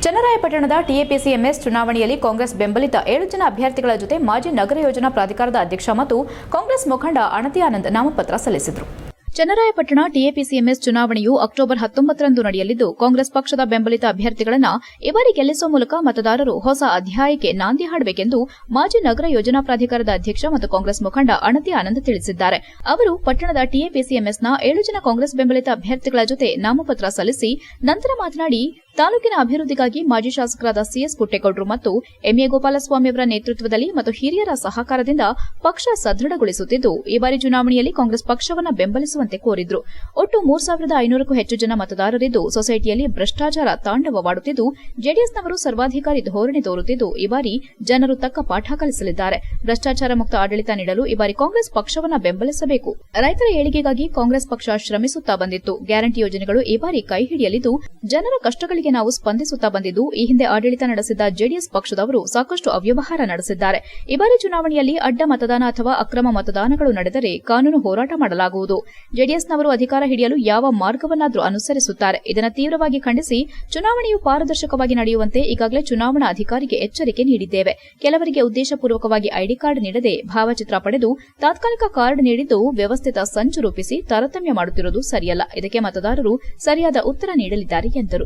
ಚನ್ನರಾಯಪಟ್ಟಣದ ಟಿಎಪಿಸಿಎಂಎಸ್ ಚುನಾವಣೆಯಲ್ಲಿ ಕಾಂಗ್ರೆಸ್ ಬೆಂಬಲಿತ ಏಳು ಜನ ಅಭ್ಯರ್ಥಿಗಳ ಜೊತೆ ಮಾಜಿ ನಗರ ಯೋಜನಾ ಪ್ರಾಧಿಕಾರದ ಅಧ್ಯಕ್ಷ ಮತ್ತು ಕಾಂಗ್ರೆಸ್ ಮುಖಂಡ ಆನಂದ್ ನಾಮಪತ್ರ ಸಲ್ಲಿಸಿದರು. ಚನ್ನರಾಯಪಟ್ಟಣ ಟಿಎಪಿಸಿಎಂಎಸ್ ಚುನಾವಣೆಯು ಅಕ್ಟೋಬರ್ ಹತ್ತೊಂಬತ್ತರಂದು ನಡೆಯಲಿದ್ದು, ಕಾಂಗ್ರೆಸ್ ಪಕ್ಷದ ಬೆಂಬಲಿತ ಅಭ್ಯರ್ಥಿಗಳನ್ನು ಇವರಿ ಗೆಲ್ಲಿಸುವ ಮೂಲಕ ಮತದಾರರು ಹೊಸ ಅಧ್ಯಾಯಕ್ಕೆ ನಾಂದಿ ಹಾಡಬೇಕೆಂದು ಮಾಜಿ ನಗರ ಯೋಜನಾ ಪ್ರಾಧಿಕಾರದ ಅಧ್ಯಕ್ಷ ಮತ್ತು ಕಾಂಗ್ರೆಸ್ ಮುಖಂಡ ಅಣತಿ ಆನಂದ್ ತಿಳಿಸಿದ್ದಾರೆ. ಅವರು ಪಟ್ಟಣದ ಟಿಎಪಿಸಿಎಂಎಸ್ನ ಏಳು ಜನ ಕಾಂಗ್ರೆಸ್ ಬೆಂಬಲಿತ ಅಭ್ಯರ್ಥಿಗಳ ಜೊತೆ ನಾಮಪತ್ರ ಸಲ್ಲಿಸಿ, ನಂತರ ಮಾತನಾಡಿ ತಾಲೂಕಿನ ಅಭಿವೃದ್ಧಿಗಾಗಿ ಮಾಜಿ ಶಾಸಕರಾದ ಸಿಎಸ್ ಪುಟ್ಟೇಗೌಡರು ಮತ್ತು ಎಂಎ ಗೋಪಾಲಸ್ವಾಮಿ ಅವರ ನೇತೃತ್ವದಲ್ಲಿ ಮತ್ತು ಹಿರಿಯರ ಸಹಕಾರದಿಂದ ಪಕ್ಷ ಸದೃಢಗೊಳಿಸುತ್ತಿದ್ದು, ಈ ಬಾರಿ ಚುನಾವಣೆಯಲ್ಲಿ ಕಾಂಗ್ರೆಸ್ ಪಕ್ಷವನ್ನು ಬೆಂಬಲಿಸುವಂತೆ ಕೋರಿದ್ರು. ಒಟ್ಟು ಮೂರ್ ಸಾವಿರದ ಐನೂರಕ್ಕೂ ಹೆಚ್ಚು ಜನ ಮತದಾರರಿದ್ದು, ಸೊಸೈಟಿಯಲ್ಲಿ ಭ್ರಷ್ಟಾಚಾರ ತಾಂಡವವಾಡುತ್ತಿದ್ದು, ಜೆಡಿಎಸ್ನವರು ಸರ್ವಾಧಿಕಾರಿ ಧೋರಣೆ ತೋರುತ್ತಿದ್ದು, ಈ ಬಾರಿ ಜನರು ತಕ್ಕ ಪಾಠ ಕಲಿಸಲಿದ್ದಾರೆ. ಭ್ರಷ್ಟಾಚಾರ ಮುಕ್ತ ಆಡಳಿತ ನೀಡಲು ಈ ಬಾರಿ ಕಾಂಗ್ರೆಸ್ ಪಕ್ಷವನ್ನು ಬೆಂಬಲಿಸಬೇಕು. ರೈತರ ಏಳಿಗೆಗಾಗಿ ಕಾಂಗ್ರೆಸ್ ಪಕ್ಷ ಶ್ರಮಿಸುತ್ತಾ ಬಂದಿತ್ತು. ಗ್ಯಾರಂಟಿ ಯೋಜನೆಗಳು ಈ ಬಾರಿ ಕೈ ಹಿಡಿಯಲಿದ್ದು, ಜನರ ಕಷ್ಟಗಳಿಗೆ ನಾವು ಸ್ಪಂದಿಸುತ್ತಾ ಬಂದಿದ್ದು, ಈ ಹಿಂದೆ ಆಡಳಿತ ನಡೆಸಿದ್ದ ಜೆಡಿಎಸ್ ಪಕ್ಷದವರು ಸಾಕಷ್ಟು ಅವ್ಯವಹಾರ ನಡೆಸಿದ್ದಾರೆ. ಈ ಬಾರಿ ಚುನಾವಣೆಯಲ್ಲಿ ಅಡ್ಡ ಮತದಾನ ಅಥವಾ ಅಕ್ರಮ ಮತದಾನಗಳು ನಡೆದರೆ ಕಾನೂನು ಹೋರಾಟ ಮಾಡಲಾಗುವುದು. ಜೆಡಿಎಸ್ನವರು ಅಧಿಕಾರ ಹಿಡಿಯಲು ಯಾವ ಮಾರ್ಗವನ್ನಾದರೂ ಅನುಸರಿಸುತ್ತಾರೆ. ಇದನ್ನು ತೀವ್ರವಾಗಿ ಖಂಡಿಸಿ, ಚುನಾವಣೆಯು ಪಾರದರ್ಶಕವಾಗಿ ನಡೆಯುವಂತೆ ಈಗಾಗಲೇ ಚುನಾವಣಾ ಅಧಿಕಾರಿಗೆ ಎಚ್ಚರಿಕೆ ನೀಡಿದ್ದೇವೆ. ಕೆಲವರಿಗೆ ಉದ್ದೇಶಪೂರ್ವಕವಾಗಿ ಐಡಿ ಕಾರ್ಡ್ ನೀಡದೆ ಭಾವಚಿತ್ರ ಪಡೆದು, ತಾತ್ಕಾಲಿಕ ಕಾರ್ಡ್ ನೀಡಿದ್ದು ವ್ಯವಸ್ಥಿತ ಸಂಚು ರೂಪಿಸಿ ತಾರತಮ್ಯ ಮಾಡುತ್ತಿರುವುದು ಸರಿಯಲ್ಲ. ಇದಕ್ಕೆ ಮತದಾರರು ಸರಿಯಾದ ಉತ್ತರ ನೀಡಲಿದ್ದಾರೆ ಎಂದರು.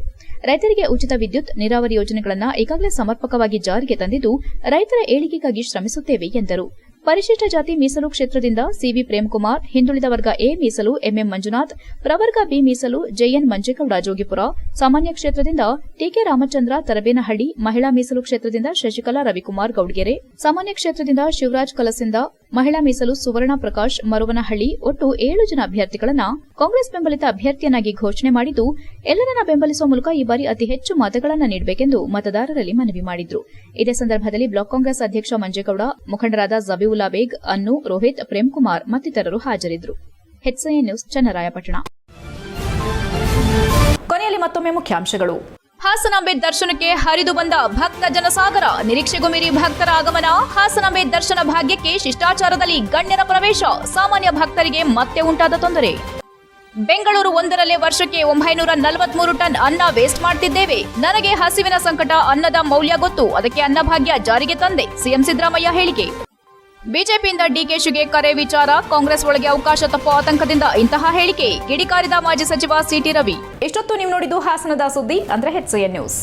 ರೈತರಿಗೆ ಉಚಿತ ವಿದ್ಯುತ್ ನೀರಾವರಿ ಯೋಜನೆಗಳನ್ನು ಈಗಾಗಲೇ ಸಮರ್ಪಕವಾಗಿ ಜಾರಿಗೆ ತಂದಿದ್ದು ರೈತರ ಏಳಿಗೆಗಾಗಿ ಶ್ರಮಿಸುತ್ತೇವೆ ಎಂದರು. ಪರಿಶಿಷ್ಟ ಜಾತಿ ಮೀಸಲು ಕ್ಷೇತ್ರದಿಂದ ಸಿವಿ ಪ್ರೇಮಕುಮಾರ್, ಹಿಂದುಳಿದ ವರ್ಗ ಎ ಮೀಸಲು ಎಂಎಂ ಮಂಜುನಾಥ್, ಪ್ರವರ್ಗ ಬಿ ಮೀಸಲು ಜೆಎನ್ ಮಂಜೇಗೌಡ ಜೋಗಿಪುರ, ಸಾಮಾನ್ಯ ಕ್ಷೇತ್ರದಿಂದ ಟಿಕೆ ರಾಮಚಂದ್ರ ತರಬೇನಹಳ್ಳಿ, ಮಹಿಳಾ ಮೀಸಲು ಕ್ಷೇತ್ರದಿಂದ ಶಶಿಕಲಾ ರವಿಕುಮಾರ್ ಗೌಡ್ಗೆರೆ, ಸಾಮಾನ್ಯ ಕ್ಷೇತ್ರದಿಂದ ಶಿವರಾಜ್ ಕಲಸಿಂದ, ಮಹಿಳಾ ಮೀಸಲು ಸುವರ್ಣ ಪ್ರಕಾಶ್ ಮರುವನಹಳ್ಳಿ, ಒಟ್ಟು ಏಳು ಜನ ಅಭ್ಯರ್ಥಿಗಳನ್ನ ಕಾಂಗ್ರೆಸ್ ಬೆಂಬಲಿತ ಅಭ್ಯರ್ಥಿಯನ್ನಾಗಿ ಘೋಷಣೆ ಮಾಡಿದ್ದು, ಎಲ್ಲರನ್ನ ಬೆಂಬಲಿಸುವ ಮೂಲಕ ಈ ಬಾರಿ ಅತಿ ಹೆಚ್ಚು ಮತಗಳನ್ನು ನೀಡಬೇಕೆಂದು ಮತದಾರರಲ್ಲಿ ಮನವಿ ಮಾಡಿದ್ರು. ಇದೇ ಸಂದರ್ಭದಲ್ಲಿ ಬ್ಲಾಕ್ ಕಾಂಗ್ರೆಸ್ ಅಧ್ಯಕ್ಷ ಮಂಜೇಗೌಡ, ಮುಖಂಡರಾದ ಜಬೀವುಲ್ಲಾ ಬೇಗ್ ಅನ್ನು ರೋಹಿತ್ ಪ್ರೇಮ್ಕುಮಾರ್ ಮತ್ತಿತರರು ಹಾಜರಿದ್ದರು. HN news, Channarayapatna. ಕೊನೆಯಲ್ಲಿ ಮತ್ತೊಮ್ಮೆ ಮುಖ್ಯಾಂಶಗಳು. ಹಾಸನಾಂಬೆ ದರ್ಶನಕ್ಕೆ ಹರಿದು ಬಂದ ಭಕ್ತ ಜನಸಾಗರ. ನಿರೀಕ್ಷೆಗೂ ಮೀರಿ ಭಕ್ತರ ಆಗಮನ. ಹಾಸನಾಂಬೆ ದರ್ಶನ ಭಾಗ್ಯಕ್ಕೆ ಶಿಷ್ಟಾಚಾರದಲ್ಲಿ ಗಣ್ಯರ ಪ್ರವೇಶ. ಸಾಮಾನ್ಯ ಭಕ್ತರಿಗೆ ಮತ್ತೆ ಉಂಟಾದ ತೊಂದರೆ. ಬೆಂಗಳೂರು ಒಂದರಲ್ಲೇ ವರ್ಷಕ್ಕೆ ಒಂಬೈನೂರ ನಲವತ್ಮೂರು ಟನ್ ಅನ್ನ ವೇಸ್ಟ್ ಮಾಡ್ತಿದ್ದೇವೆ. ನನಗೆ ಹಸಿವಿನ ಸಂಕಟ ಅನ್ನದ ಮೌಲ್ಯ ಗೊತ್ತು. ಅದಕ್ಕೆ ಅನ್ನಭಾಗ್ಯ ಜಾರಿಗೆ ತಂದೆ. ಸಿಎಂ ಸಿದ್ದರಾಮಯ್ಯ ಹೇಳಿಕೆ. ಬಿಜೆಪಿಯಿಂದ ಡಿಕೆಶಿಗೆ ಕರೆ ವಿಚಾರ, ಕಾಂಗ್ರೆಸ್ ಒಳಗೆ ಅವಕಾಶ ತಪ್ಪು ಆತಂಕದಿಂದ ಇಂತಹ ಹೇಳಿಕೆ. ಗಿಡಿಕಾರಿದ ಮಾಜಿ ಸಚಿವ ಸಿಟಿ ರವಿ. ಇಷ್ಟೊತ್ತು ನೀವು ನೋಡಿದ್ದು ಹಾಸನದ ಸುದ್ದಿ? ಅಂದ್ರೆ ಹೆಚ್ಎನ್ ನ್ಯೂಸ್